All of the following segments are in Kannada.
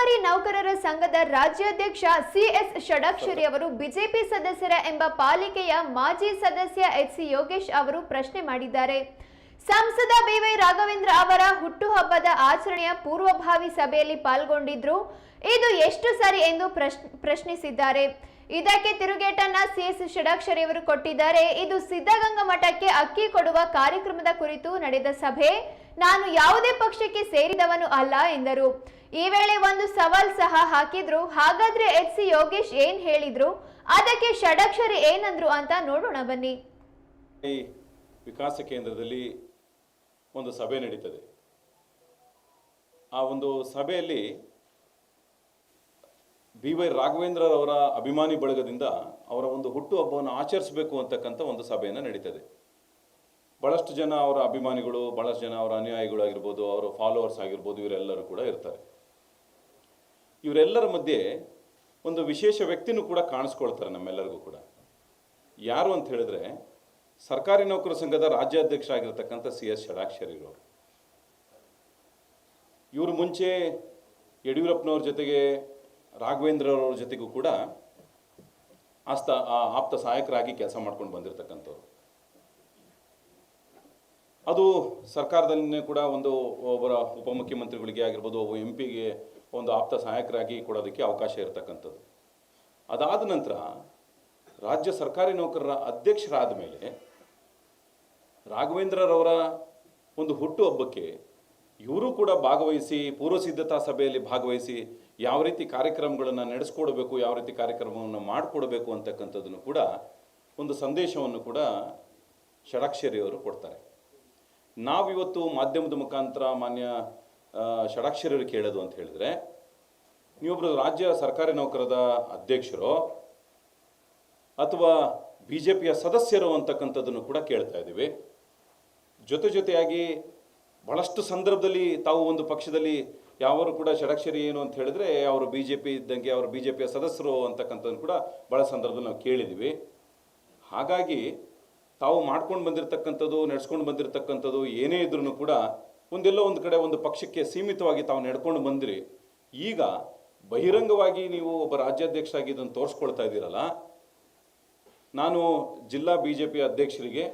ಸರ್ಕಾರಿ ನೌಕರರ ಸಂಘದ ರಾಜ್ಯಾಧ್ಯಕ್ಷ ಸಿಎಸ್ ಷಡಾಕ್ಷರಿ ಅವರು ಬಿಜೆಪಿ ಸದಸ್ಯರ ಎಂಬ ಪಾಲಿಕೆಯ ಮಾಜಿ ಸದಸ್ಯ ಎಚ್ ಸಿ ಯೋಗೇಶ್ ಅವರು ಪ್ರಶ್ನೆ ಮಾಡಿದ್ದಾರೆ. ಸಂಸದ ಬಿವೈ ರಾಘವೇಂದ್ರ ಅವರ ಹುಟ್ಟುಹಬ್ಬದ ಆಚರಣೆಯ ಪೂರ್ವಭಾವಿ ಸಭೆಯಲ್ಲಿ ಪಾಲ್ಗೊಂಡಿದ್ರು. ಇದು ಎಷ್ಟು ಸರಿ ಎಂದು ಪ್ರಶ್- ಪ್ರಶ್ನಿಸಿದ್ದಾರೆ. ಇದಕ್ಕೆ ತಿರುಗೇಟನ್ನ ಸಿಎಸ್ ಷಡಾಕ್ಷರಿ ಅವರು ಕೊಟ್ಟಿದ್ದಾರೆ. ಇದು ಸಿದ್ಧಗಂಗಾ ಮಠಕ್ಕೆ ಅಕ್ಕಿ ಕೊಡುವ ಕಾರ್ಯಕ್ರಮದ ಕುರಿತು ನಡೆದ ಸಭೆ. ನಾನು ಯಾವುದೇ ಪಕ್ಷಕ್ಕೆ ಸೇರಿದವನು ಅಲ್ಲ ಎಂದರು. ಈ ವೇಳೆ ಒಂದು ಸವಾಲ್ ಸಹ ಹಾಕಿದ್ರು. ಹಾಗಾದ್ರೆ ಎಚ್ ಸಿ ಯೋಗೇಶ್ ಏನ್ ಹೇಳಿದ್ರು? ಅದಕ್ಕೆ ಷಡಕ್ಷರಿ ಏನಂದ್ರು ಅಂತ ನೋಡೋಣ ಬನ್ನಿ. ವಿಕಾಸ ಕೇಂದ್ರದಲ್ಲಿ ಒಂದು ಸಭೆ ನಡೀತದೆ. ಆ ಒಂದು ಸಭೆಯಲ್ಲಿ ಬಿ ವೈ ರಾಘವೇಂದ್ರರವರ ಅಭಿಮಾನಿ ಬಳಗದಿಂದ ಅವರ ಒಂದು ಹುಟ್ಟುಹಬ್ಬವನ್ನು ಆಚರಿಸಬೇಕು ಅಂತಕ್ಕಂಥ ಒಂದು ಸಭೆಯನ್ನು ನಡೀತದೆ. ಭಾಳಷ್ಟು ಜನ ಅವರ ಅಭಿಮಾನಿಗಳು ಭಾಳಷ್ಟು ಜನ ಅವರ ಅನುಯಾಯಿಗಳು ಆಗಿರ್ಬೋದು, ಅವರ ಫಾಲೋವರ್ಸ್ ಆಗಿರ್ಬೋದು, ಇವರೆಲ್ಲರೂ ಕೂಡ ಇರ್ತಾರೆ. ಇವರೆಲ್ಲರ ಮಧ್ಯೆ ಒಂದು ವಿಶೇಷ ವ್ಯಕ್ತಿನೂ ಕೂಡ ಕಾಣಿಸ್ಕೊಳ್ತಾರೆ ನಮ್ಮೆಲ್ಲರಿಗೂ ಕೂಡ. ಯಾರು ಅಂತ ಹೇಳಿದ್ರೆ, ಸರ್ಕಾರಿ ನೌಕರ ಸಂಘದ ರಾಜ್ಯಾಧ್ಯಕ್ಷರಾಗಿರ್ತಕ್ಕಂಥ ಸಿ ಎಸ್ ಷಡಾಕ್ಷರಿರವರು ಇವರು ಮುಂಚೆ ಯಡಿಯೂರಪ್ಪನವ್ರ ಜೊತೆಗೆ ರಾಘವೇಂದ್ರವ್ರ ಜೊತೆಗೂ ಕೂಡ ಆಸ್ತ ಆಪ್ತ ಸಹಾಯಕರಾಗಿ ಕೆಲಸ ಮಾಡ್ಕೊಂಡು ಬಂದಿರತಕ್ಕಂಥವ್ರು. ಅದು ಸರ್ಕಾರದಲ್ಲಿನೇ ಕೂಡ ಒಂದು ಒಬ್ಬರ ಉಪಮುಖ್ಯಮಂತ್ರಿಗಳಿಗೆ ಆಗಿರ್ಬೋದು ಒಬ್ಬ ಎಂ ಪಿಗೆ ಒಂದು ಆಪ್ತ ಸಹಾಯಕರಾಗಿ ಕೊಡೋದಕ್ಕೆ ಅವಕಾಶ ಇರತಕ್ಕಂಥದ್ದು. ಅದಾದ ನಂತರ ರಾಜ್ಯ ಸರ್ಕಾರಿ ನೌಕರರ ಅಧ್ಯಕ್ಷರಾದ ಮೇಲೆ ರಾಘವೇಂದ್ರರವರ ಒಂದು ಹುಟ್ಟು ಹಬ್ಬಕ್ಕೆ ಇವರು ಕೂಡ ಭಾಗವಹಿಸಿ ಪೂರ್ವ ಸಿದ್ಧತಾ ಸಭೆಯಲ್ಲಿ ಭಾಗವಹಿಸಿ ಯಾವ ರೀತಿ ಕಾರ್ಯಕ್ರಮಗಳನ್ನು ನಡೆಸ್ಕೊಡ್ಬೇಕು, ಯಾವ ರೀತಿ ಕಾರ್ಯಕ್ರಮವನ್ನು ಮಾಡಿಕೊಡ್ಬೇಕು ಅಂತಕ್ಕಂಥದ್ದನ್ನು ಕೂಡ ಒಂದು ಸಂದೇಶವನ್ನು ಕೂಡ ಷಡಾಕ್ಷರಿಯವರು ಕೊಡ್ತಾರೆ. ನಾವಿವತ್ತು ಮಾಧ್ಯಮದ ಮುಖಾಂತರ ಮಾನ್ಯ ಷಡಾಕ್ಷರರು ಕೇಳೋದು ಅಂತ ಹೇಳಿದ್ರೆ ನೀವೊಬ್ಬರು ರಾಜ್ಯ ಸರ್ಕಾರಿ ನೌಕರದ ಅಧ್ಯಕ್ಷರು, ಅಥವಾ ಬಿ ಜೆ ಪಿಯ ಸದಸ್ಯರು ಅಂತಕ್ಕಂಥದ್ದನ್ನು ಕೂಡ ಕೇಳ್ತಾ ಇದ್ದೀವಿ. ಜೊತೆ ಜೊತೆಯಾಗಿ ಬಹಳಷ್ಟು ಸಂದರ್ಭದಲ್ಲಿ ತಾವು ಒಂದು ಪಕ್ಷದಲ್ಲಿ ಯಾವರು ಕೂಡ ಷಡಾಕ್ಷರಿ ಏನು ಅಂತ ಹೇಳಿದ್ರೆ, ಅವರು ಬಿ ಜೆ ಪಿ ಇದ್ದಂಗೆ ಅವರು ಬಿ ಜೆ ಪಿಯ ಸದಸ್ಯರು ಅಂತಕ್ಕಂಥದ್ದು ಕೂಡ ಭಾಳ ಸಂದರ್ಭದಲ್ಲಿ ನಾವು ಕೇಳಿದ್ದೀವಿ. ಹಾಗಾಗಿ ತಾವು ಮಾಡ್ಕೊಂಡು ಬಂದಿರತಕ್ಕಂಥದ್ದು, ನಡೆಸ್ಕೊಂಡು ಬಂದಿರತಕ್ಕಂಥದ್ದು ಏನೇ ಇದ್ರೂ ಕೂಡ ಒಂದೆಲ್ಲೋ ಒಂದು ಕಡೆ ಒಂದು ಪಕ್ಷಕ್ಕೆ ಸೀಮಿತವಾಗಿ ತಾವು ನಡ್ಕೊಂಡು ಬಂದಿರಿ. ಈಗ ಬಹಿರಂಗವಾಗಿ ನೀವು ಒಬ್ಬ ರಾಜ್ಯಾಧ್ಯಕ್ಷರಾಗಿ ಇದನ್ನು ತೋರಿಸ್ಕೊಳ್ತಾ ಇದ್ದೀರಲ್ಲ, ನಾನು ಜಿಲ್ಲಾ ಬಿ ಜೆ ಪಿ ಅಧ್ಯಕ್ಷರಿಗೆ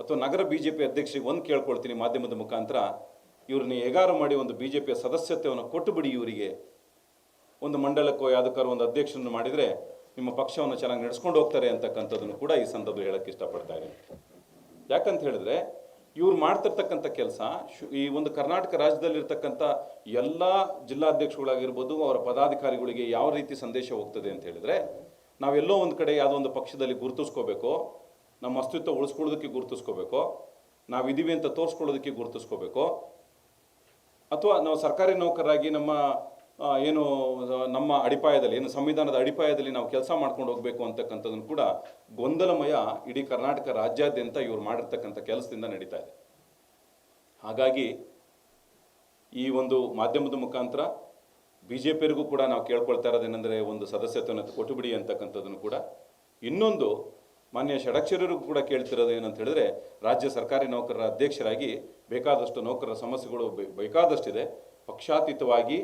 ಅಥವಾ ನಗರ ಬಿ ಜೆ ಪಿ ಅಧ್ಯಕ್ಷರಿಗೆ ಒಂದು ಕೇಳ್ಕೊಳ್ತೀನಿ ಮಾಧ್ಯಮದ ಮುಖಾಂತರ. ಇವ್ರನ್ನ ಹೇಗಾರು ಮಾಡಿ ಒಂದು ಬಿ ಜೆ ಪಿಯ ಸದಸ್ಯತ್ವವನ್ನು ಕೊಟ್ಟುಬಿಡಿ ಇವರಿಗೆ. ಒಂದು ಮಂಡಲಕ್ಕೋ ಯಾವುದಕ್ಕಾರು ಒಂದು ಅಧ್ಯಕ್ಷರನ್ನು ಮಾಡಿದರೆ ನಿಮ್ಮ ಪಕ್ಷವನ್ನು ಚೆನ್ನಾಗಿ ನಡೆಸ್ಕೊಂಡು ಹೋಗ್ತಾರೆ ಅಂತಕ್ಕಂಥದ್ದನ್ನು ಕೂಡ ಈ ಸಂದರ್ಭದಲ್ಲಿ ಹೇಳಕ್ಕೆ ಇಷ್ಟಪಡ್ತಾ ಇದ್ದೀನಿ. ಯಾಕಂತ ಹೇಳಿದ್ರೆ, ಇವ್ರು ಮಾಡ್ತಿರ್ತಕ್ಕಂಥ ಕೆಲಸ ಈ ಒಂದು ಕರ್ನಾಟಕ ರಾಜ್ಯದಲ್ಲಿರ್ತಕ್ಕಂಥ ಎಲ್ಲ ಜಿಲ್ಲಾಧ್ಯಕ್ಷಗಳಾಗಿರ್ಬೋದು ಅವರ ಪದಾಧಿಕಾರಿಗಳಿಗೆ ಯಾವ ರೀತಿ ಸಂದೇಶ ಹೋಗ್ತದೆ ಅಂತ ಹೇಳಿದ್ರೆ, ನಾವೆಲ್ಲೋ ಒಂದು ಕಡೆ ಯಾವುದೋ ಒಂದು ಪಕ್ಷದಲ್ಲಿ ಗುರುತಿಸ್ಕೋಬೇಕು, ನಮ್ಮ ಅಸ್ತಿತ್ವ ಉಳಿಸ್ಕೊಳ್ಳೋದಕ್ಕೆ ಗುರುತಿಸ್ಕೋಬೇಕು, ನಾವಿದ್ದೀವಿ ಅಂತ ತೋರಿಸ್ಕೊಳ್ಳೋದಕ್ಕೆ ಗುರುತಿಸ್ಕೋಬೇಕು, ಅಥವಾ ನಾವು ಸರ್ಕಾರಿ ನೌಕರರಾಗಿ ನಮ್ಮ ಏನು ನಮ್ಮ ಅಡಿಪಾಯದಲ್ಲಿ, ಏನು ಸಂವಿಧಾನದ ಅಡಿಪಾಯದಲ್ಲಿ ನಾವು ಕೆಲಸ ಮಾಡ್ಕೊಂಡು ಹೋಗಬೇಕು ಅಂತಕ್ಕಂಥದ್ದನ್ನು ಕೂಡ ಗೊಂದಲಮಯ ಇಡೀ ಕರ್ನಾಟಕ ರಾಜ್ಯಾದ್ಯಂತ ಇವರು ಮಾಡಿರ್ತಕ್ಕಂಥ ಕೆಲಸದಿಂದ ನಡೀತಾ ಇದೆ. ಹಾಗಾಗಿ ಈ ಒಂದು ಮಾಧ್ಯಮದ ಮುಖಾಂತರ ಬಿ ಜೆ ಪಿಯರಿಗೂ ಕೂಡ ನಾವು ಕೇಳ್ಕೊಳ್ತಾ ಇರೋದೇನೆಂದರೆ ಒಂದು ಸದಸ್ಯತ್ವನ ಕೊಟ್ಟುಬಿಡಿ ಅಂತಕ್ಕಂಥದ್ದನ್ನು ಕೂಡ. ಇನ್ನೊಂದು, ಮಾನ್ಯ ಷಡಕ್ಷರರಿಗೂ ಕೂಡ ಕೇಳ್ತಿರೋದು ಏನಂತ ಹೇಳಿದ್ರೆ, ರಾಜ್ಯ ಸರ್ಕಾರಿ ನೌಕರರ ಅಧ್ಯಕ್ಷರಾಗಿ ಬೇಕಾದಷ್ಟು ನೌಕರರ ಸಮಸ್ಯೆಗಳು ಬೇಕಾದಷ್ಟಿದೆ. ಪಕ್ಷಾತೀತವಾಗಿ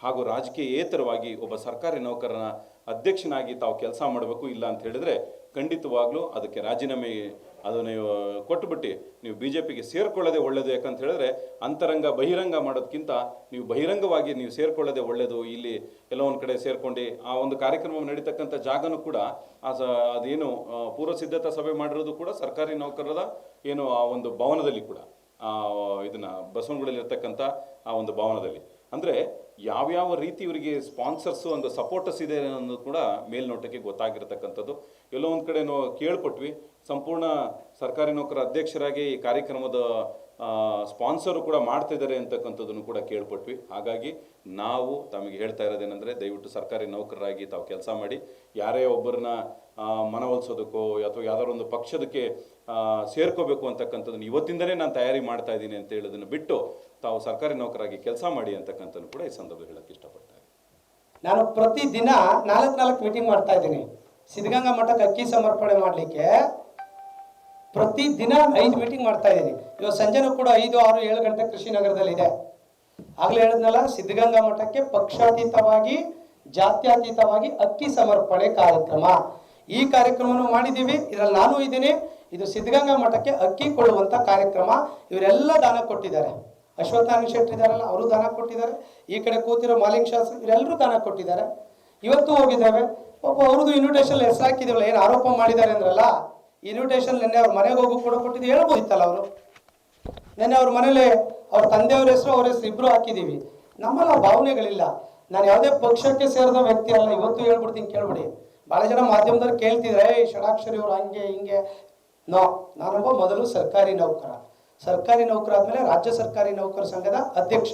ಹಾಗೂ ರಾಜಕೀಯೇತರವಾಗಿ ಒಬ್ಬ ಸರ್ಕಾರಿ ನೌಕರನ ಅಧ್ಯಕ್ಷನಾಗಿ ತಾವು ಕೆಲಸ ಮಾಡಬೇಕು ಇಲ್ಲ ಅಂತ ಹೇಳಿದ್ರೆ ಖಂಡಿತವಾಗ್ಲೂ ಅದಕ್ಕೆ ರಾಜೀನಾಮೆ ಅದು ನೀವು ಕೊಟ್ಟುಬಿಟ್ಟು. ನೀವು ಬಿ ಜೆ ಪಿಗೆ ಸೇರ್ಕೊಳ್ಳೋದೇ ಒಳ್ಳೆಯದು ಯಾಕಂತ ಹೇಳಿದ್ರೆ ಅಂತರಂಗ ಬಹಿರಂಗ ಮಾಡೋದಕ್ಕಿಂತ ನೀವು ಬಹಿರಂಗವಾಗಿ ನೀವು ಸೇರ್ಕೊಳ್ಳೋದೇ ಒಳ್ಳೆಯದು ಇಲ್ಲಿ ಒಂದು ಕಡೆ ಸೇರ್ಕೊಂಡು ಆ ಒಂದು ಕಾರ್ಯಕ್ರಮ ನಡೀತಕ್ಕಂಥ ಜಾಗನೂ ಕೂಡ ಆ ಸ, ಅದೇನು ಪೂರ್ವ ಸಿದ್ಧತಾ ಸಭೆ ಮಾಡಿರೋದು ಕೂಡ ಸರ್ಕಾರಿ ನೌಕರರ ಏನು ಆ ಒಂದು ಭವನದಲ್ಲಿ ಕೂಡ ಇದನ್ನು ಇರ್ತಕ್ಕಂಥ ಆ ಒಂದು ಭವನದಲ್ಲಿ. ಅಂದರೆ ಯಾವ್ಯಾವ ರೀತಿ ಇವರಿಗೆ ಸ್ಪಾನ್ಸರ್ಸು ಒಂದು ಸಪೋರ್ಟರ್ಸ್ ಇದೆ ಅನ್ನೋದು ಕೂಡ ಮೇಲ್ನೋಟಕ್ಕೆ ಗೊತ್ತಾಗಿರ್ತಕ್ಕಂಥದ್ದು. ಎಲ್ಲೋ ಒಂದು ಕಡೆ ನಾವು ಕೇಳ್ಕೊಟ್ವಿ. ಸಂಪೂರ್ಣ ಸರ್ಕಾರಿ ನೌಕರ ಅಧ್ಯಕ್ಷರಾಗಿ ಈ ಕಾರ್ಯಕ್ರಮದ ಸ್ಪಾನ್ಸರು ಕೂಡ ಮಾಡ್ತಿದ್ದಾರೆ ಅಂತಕ್ಕಂಥದ್ದನ್ನು ಕೂಡ ಕೇಳ್ಕೊಟ್ವಿ. ಹಾಗಾಗಿ ನಾವು ತಮಗೆ ಹೇಳ್ತಾ ಇರೋದೇನೆಂದರೆ ದಯವಿಟ್ಟು ಸರ್ಕಾರಿ ನೌಕರರಾಗಿ ತಾವು ಕೆಲಸ ಮಾಡಿ, ಯಾರೇ ಒಬ್ಬರನ್ನ ಮನವೊಲಿಸೋದಕ್ಕೋ ಅಥವಾ ಯಾವ್ದಾದ್ರು ಒಂದು ಪಕ್ಷದಕ್ಕೆ ಸೇರ್ಕೋಬೇಕು ಅಂತಕ್ಕಂಥದ್ದನ್ನು ಇವತ್ತಿಂದಲೇ ನಾನು ತಯಾರಿ ಮಾಡ್ತಾ ಇದ್ದೀನಿ ಅಂತ ಹೇಳೋದನ್ನು ಬಿಟ್ಟು ತಾವು ಸರ್ಕಾರಿ ನೌಕರಾಗಿ ಕೆಲಸ ಮಾಡಿ ಅಂತಕ್ಕಂಥದ್ದು ಕೂಡ ಈ ಸಂದರ್ಭದಲ್ಲಿ ಹೇಳಕ್ಕೆ ಇಷ್ಟಪಡ್ತಾ ಇದ್ದೀನಿ. ನಾನು ಪ್ರತಿ ದಿನ ನಾಲ್ಕು ನಾಲ್ಕು ಮೀಟಿಂಗ್ ಮಾಡ್ತಾ ಇದ್ದೀನಿ. ಸಿದ್ಧಗಂಗಾ ಮಠಕ್ಕೆ ಅಕ್ಕಿ ಸಮರ್ಪಣೆ ಮಾಡಲಿಕ್ಕೆ ಪ್ರತಿ ದಿನ ಐದು ಮೀಟಿಂಗ್ ಮಾಡ್ತಾ ಇದ್ದೀನಿ. ಇವತ್ತು ಸಂಜೆನೂ ಕೂಡ ಐದು, ಆರು, ಏಳು ಗಂಟೆ ಕೃಷಿ ನಗರದಲ್ಲಿ ಇದೆ. ಆಗ್ಲೇ ಹೇಳಿದ್ನಲ್ಲ, ಸಿದ್ಧಗಂಗಾ ಮಠಕ್ಕೆ ಪಕ್ಷಾತೀತವಾಗಿ, ಜಾತ್ಯಾತೀತವಾಗಿ ಅಕ್ಕಿ ಸಮರ್ಪಣೆ ಕಾರ್ಯಕ್ರಮ. ಈ ಕಾರ್ಯಕ್ರಮವನ್ನು ಮಾಡಿದ್ದೀವಿ. ಇದರಲ್ಲಿ ನಾನು ಇದ್ದೀನಿ. ಇದು ಸಿದ್ಧಗಂಗಾ ಮಠಕ್ಕೆ ಅಕ್ಕಿ ಕೊಡುವಂತ ಕಾರ್ಯಕ್ರಮ. ಇವರೆಲ್ಲ ದಾನ ಕೊಟ್ಟಿದ್ದಾರೆ. ಅಶ್ವತ್ಥಾನ ಶೆಟ್ಟಿ ಇದಾರಲ್ಲ ಅವರು ದಾನ ಕೊಟ್ಟಿದ್ದಾರೆ. ಈ ಕಡೆ ಕೂತಿರೋ ಮಾಲಿಂಗ್ ಶಾಸ್ತ್ರಿ ಇವರೆಲ್ಲರೂ ದಾನ ಕೊಟ್ಟಿದ್ದಾರೆ. ಇವತ್ತು ಹೋಗಿದ್ದೇವೆ. ಪಾಪ ಅವ್ರದ್ದು ಇನ್ವಿಟೇಷನ್ ಹೆಸರು ಹಾಕಿದಿವಲ್ಲ ಏನು ಆರೋಪ ಮಾಡಿದ್ದಾರೆ ಅಂದ್ರಲ್ಲ ಇನ್ವಿಟೇಷನ್ ನಿನ್ನೆ ಅವ್ರ ಮನೆಗೆ ಹೋಗಿ ಕೂಡ ಕೊಟ್ಟಿದ್ದು ಹೇಳ್ಬೋದಿತ್ತಲ್ಲ ಅವರು. ನೆನ್ನೆ ಅವ್ರ ಮನೇಲಿ ಅವ್ರ ತಂದೆಯವ್ರ ಹೆಸರು ಅವ್ರ ಹೆಸರು ಇಬ್ರು ಹಾಕಿದ್ದೀವಿ. ನಮ್ಮಲ್ಲ ಭಾವನೆಗಳಿಲ್ಲ. ನಾನು ಯಾವುದೇ ಪಕ್ಷಕ್ಕೆ ಸೇರಿದ ವ್ಯಕ್ತಿ ಅಲ್ಲ ಇವತ್ತು ಹೇಳ್ಬಿಡ್ತೀನಿ ಕೇಳ್ಬಿಡಿ. ಭಾಳ ಜನ ಮಾಧ್ಯಮದವ್ರು ಕೇಳ್ತಿದ್ರೆ "ಏ, ಷಡಾಕ್ಷರಿ ಅವರು ಹಂಗೆ ಹಿಂಗೆ. ನೋ ನಾನೊಬ್ಬ ಮೊದಲು ಸರ್ಕಾರಿ ನೌಕರ. ಸರ್ಕಾರಿ ನೌಕರ ಆದಮೇಲೆ ರಾಜ್ಯ ಸರ್ಕಾರಿ ನೌಕರ ಸಂಘದ ಅಧ್ಯಕ್ಷ.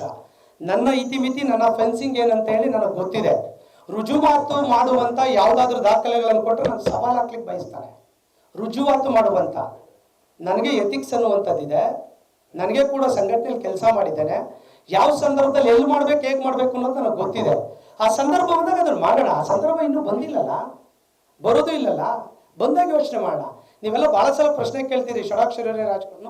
ನನ್ನ ಇತಿಮಿತಿ ನನ್ನ ಫೆನ್ಸಿಂಗ್ ಏನಂತ ಹೇಳಿ ನನಗೆ ಗೊತ್ತಿದೆ. ರುಜುವಾತು ಮಾಡುವಂತ ಯಾವ್ದಾದ್ರು ದಾಖಲೆಗಳನ್ನು ಕೊಟ್ಟರೆ ನಾನು ಸವಾಲು ಹಾಕ್ಲಿಕ್ಕೆ ಬಯಸ್ತಾರೆ. ರುಜುವಾತು ಮಾಡುವಂತ. ನನಗೆ ಎಥಿಕ್ಸ್ ಅನ್ನುವಂಥದ್ದಿದೆ. ನನಗೆ ಕೂಡ ಸಂಘಟನೆಯಲ್ಲಿ ಕೆಲಸ ಮಾಡಿದ್ದೇನೆ. ಯಾವ ಸಂದರ್ಭದಲ್ಲಿ ಎಲ್ಲಿ ಮಾಡ್ಬೇಕು, ಹೇಗೆ ಮಾಡ್ಬೇಕು ಅನ್ನೋದು ನನಗೆ ಗೊತ್ತಿದೆ. ಆ ಸಂದರ್ಭ ಬಂದಾಗ ಅದನ್ನು ಮಾಡೋಣ. ಆ ಸಂದರ್ಭ ಇನ್ನೂ ಬಂದಿಲ್ಲಲ್ಲ? ಬರೋದು ಇಲ್ಲಲ್ಲ? ಬಂದಾಗ ಯೋಚನೆ ಮಾಡೋಣ. ನೀವೆಲ್ಲ ಬಹಳ ಸಲ ಪ್ರಶ್ನೆ ಕೇಳ್ತೀರಿ ಷಡಾಕ್ಷರೇ ರಾಜಕಾರಣ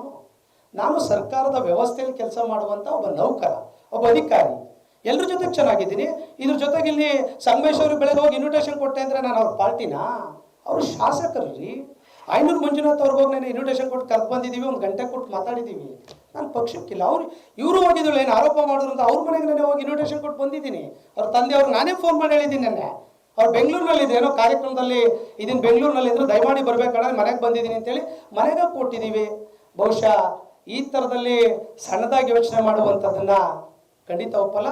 ನಾನು ಸರ್ಕಾರದ ವ್ಯವಸ್ಥೆಯಲ್ಲಿ ಕೆಲಸ ಮಾಡುವಂತ ಒಬ್ಬ ನೌಕರ, ಒಬ್ಬ ಅಧಿಕಾರಿ. ಎಲ್ಲರ ಜೊತೆಗೆ ಚೆನ್ನಾಗಿದ್ದೀನಿ. ಇದ್ರ ಜೊತೆಗೆ ಇಲ್ಲಿ ಸಂಗಮೇಶ್ ಅವರು ಬೆಳಗ್ಗೆ ಹೋಗಿ ಇನ್ವಿಟೇಷನ್ ಕೊಟ್ಟೆ ಅಂದ್ರೆ ನಾನು ಅವ್ರ ಪಾರ್ಟಿನಾ ಅವರು ಶಾಸಕರು ರೀ. ಐನೂರು ಮಂಜುನಾಥ್ ಅವ್ರಿಗೆ ಹೋಗಿ ನಾನು ಇನ್ವಿಟೇಷನ್ ಕೊಟ್ಟು ಕರೆದು ಬಂದಿದ್ದೀವಿ ಒಂದು ಗಂಟೆ ಕೊಟ್ಟು ಮಾತಾಡಿದ್ದೀವಿ ನಾನು ಪಕ್ಷಕ್ಕಿಲ್ಲ. ಅವ್ರು, ಇವರು ಹೋಗಿದ್ದಳು, ಏನು ಆರೋಪ ಮಾಡಿದ್ರು ಅಂತ ಅವ್ರ ಮನೆಗೆ ನಾನು ಹೋಗಿ ಇನ್ವಿಟೇಷನ್ ಕೊಟ್ಟು ಬಂದಿದ್ದೀನಿ. ಅವ್ರ ತಂದೆ ಅವ್ರು ನಾನೇ ಫೋನ್ ಮಾಡಿ ಹೇಳಿದ್ದೀನಿ ನೆನ್ನೆ. ಅವ್ರು ಬೆಂಗಳೂರಿನಲ್ಲಿ ಇದೆ ಏನೋ ಕಾರ್ಯಕ್ರಮದಲ್ಲಿ ಇದನ್ನು ಬೆಂಗಳೂರಿನಲ್ಲಿ ಇದ್ರು. ದಯಮಾಡಿ ಬರ್ಬೇಕಣ್ಣ ಮನೆಗೆ ಬಂದಿದ್ದೀನಿ ಅಂತೇಳಿ ಮನೆಗೆ ಕೊಟ್ಟಿದ್ದೀವಿ ಬಹುಶಃ ಈ ಥರದಲ್ಲಿ ಸಣ್ಣದಾಗಿ ಯೋಚನೆ ಮಾಡುವಂಥದ್ದನ್ನ ಖಂಡಿತ ಒಪ್ಪಲ್ಲ.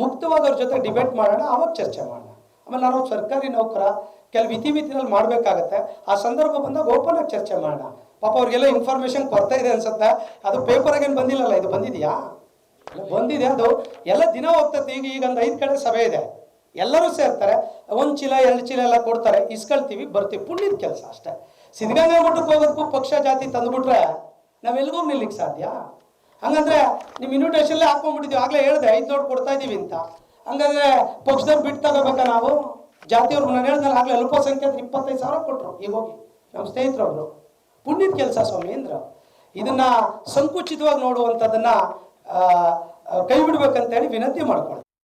ಮುಕ್ತವಾಗಿ ಅವ್ರ ಜೊತೆ ಡಿಬೇಟ್ ಮಾಡೋಣ, ಅವಾಗ ಚರ್ಚೆ ಮಾಡೋಣ. ಆಮೇಲೆ ನಾನು ಸರ್ಕಾರಿ ನೌಕರ ಕೆಲವು ಇತಿಮಿತಿನಲ್ಲಿ ಮಾಡಬೇಕಾಗತ್ತೆ. ಆ ಸಂದರ್ಭ ಬಂದಾಗ ಓಪನ್ ಆಗಿ ಚರ್ಚೆ ಮಾಡೋಣ. ಪಾಪ ಅವ್ರಿಗೆಲ್ಲ ಇನ್ಫಾರ್ಮೇಶನ್ ಕೊರತೆ ಇದೆ ಅನ್ಸುತ್ತೆ? ಅದು ಪೇಪರ್ ಆಗೇನು ಬಂದಿಲ್ಲಲ್ಲ, ಇದು ಬಂದಿದೆಯಾ? ಬಂದಿದೆ ಅದು. ಎಲ್ಲ ದಿನ ಹೋಗ್ತದೆ. ಈಗ ಈಗ ಒಂದು ಐದು ಕಡೆ ಸಭೆ ಇದೆ. ಎಲ್ಲರೂ ಸೇರ್ತಾರೆ. ಒಂದು ಚೀಲ, ಎರಡು ಚೀಲ ಎಲ್ಲ ಕೊಡ್ತಾರೆ. ಇಸ್ಕೊಳ್ತೀವಿ, ಬರ್ತೀವಿ. ಪುಣ್ಯದ ಕೆಲಸ ಅಷ್ಟೇ. ಸಿದ್ಧಗಂಗಾ ಮಠಕ್ಕೆ ಹೋಗೋದಕ್ಕೂ ಪಕ್ಷ ಜಾತಿ ತಂದುಬಿಟ್ರೆ ನಾವೆಲ್ಗೂ ನಿಲ್ಲಿಕ್ಕೆ ಸಾಧ್ಯ? ಹಂಗಂದ್ರೆ ನಿಮ್ಮ ಇನ್ವಿಟೇಷನ್ಲೇ ಹಾಕೊಂಡ್ಬಿಟ್ಟಿದ್ವಿ ಆಗಲೇ ಹೇಳಿದೆ, ಐದು ನೋಟ್ ಕೊಡ್ತಾ ಇದೀವಿ ಅಂತ. ಹಂಗಂದ್ರೆ ಪಕ್ಷದಲ್ಲಿ ಬಿಟ್ಟು ತಗೋಬೇಕಾ ನಾವು? ಜಾತಿಯವ್ರು ನಾನು ಹೇಳ್ದಲ್ಲ, ಆಗಲೇ ಅಲ್ಪಸಂಖ್ಯಾತರು ಇಪ್ಪತ್ತೈದು ಸಾವಿರ ಕೊಟ್ಟರು ಈಗ ಹೋಗಿ, ನಮ್ಮ ಅವರು. ಪುಣ್ಯದ ಕೆಲಸ ಸ್ವಾಮೀಂದ್ರ ಇದನ್ನ ಸಂಕುಚಿತವಾಗಿ ನೋಡುವಂಥದ್ದನ್ನ ಕೈ ಬಿಡ್ಬೇಕಂತೇಳಿ ವಿನಂತಿ ಮಾಡ್ಕೊಳ್ತೀನಿ.